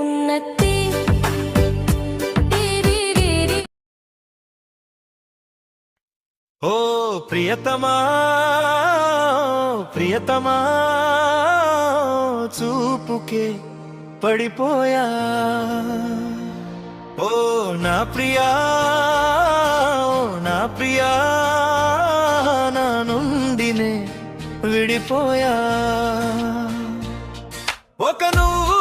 ఉన్నతి. ఓ ప్రియతమా ప్రియతమా చూపుకే పడిపోయా. ఓ నా ప్రియా నా ప్రియా నా నుండినే విడిపోయా. ఒక నువ్వు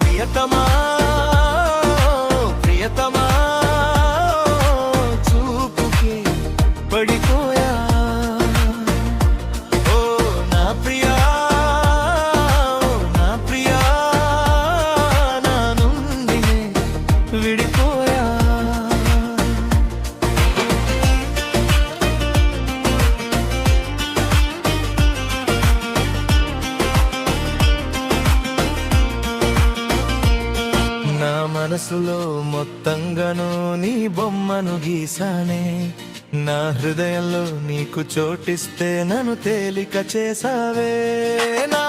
ప్రియతమా ప్రియతమా. మనసులో మొత్తంగాను నీ బొమ్మను గీసానే నా హృదయంలో నీకు చోటిస్తే నన్ను తేలిక చేసావే నా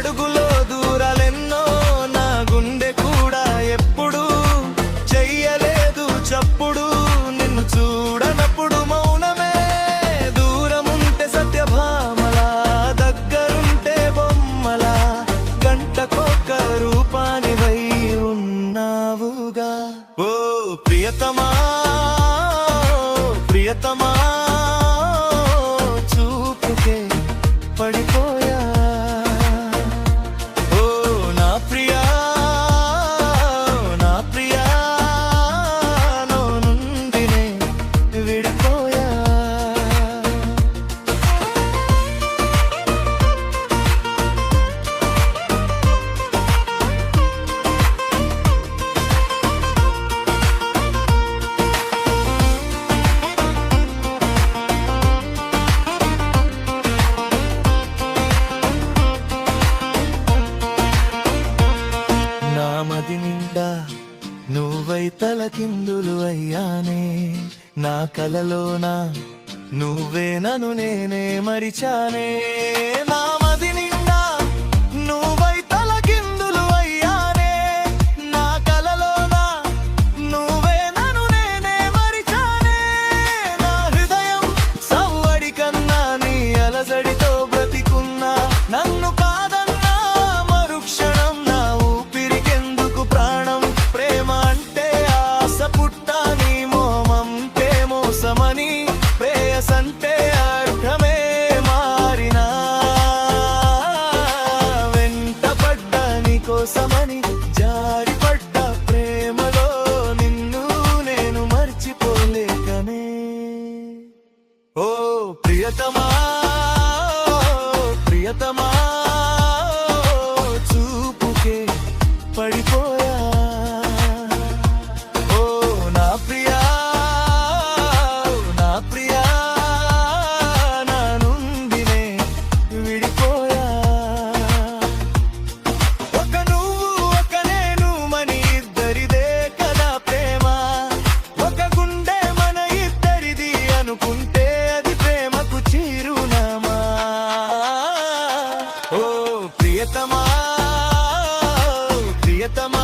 అడుగులో దూరాలెన్నో నా గుండె కూడా ఎప్పుడు చెయ్యలేదు చప్పుడు. నిన్ను చూడనప్పుడు మౌనమే. దూరముంటే సత్యభామలా దగ్గరుంటే బొమ్మలా. గంటకొక్క రూపానివై ఉన్నావుగా. ఓ ప్రియతమా ప్రియతమా. మది నిండా నువ్వై తలకిందులు అయ్యానే. నా కలలోన నువ్వే నన్ను నేనే మరిచానే. ನಿಯತಮಾ ప్రియతమా ప్రియతమా.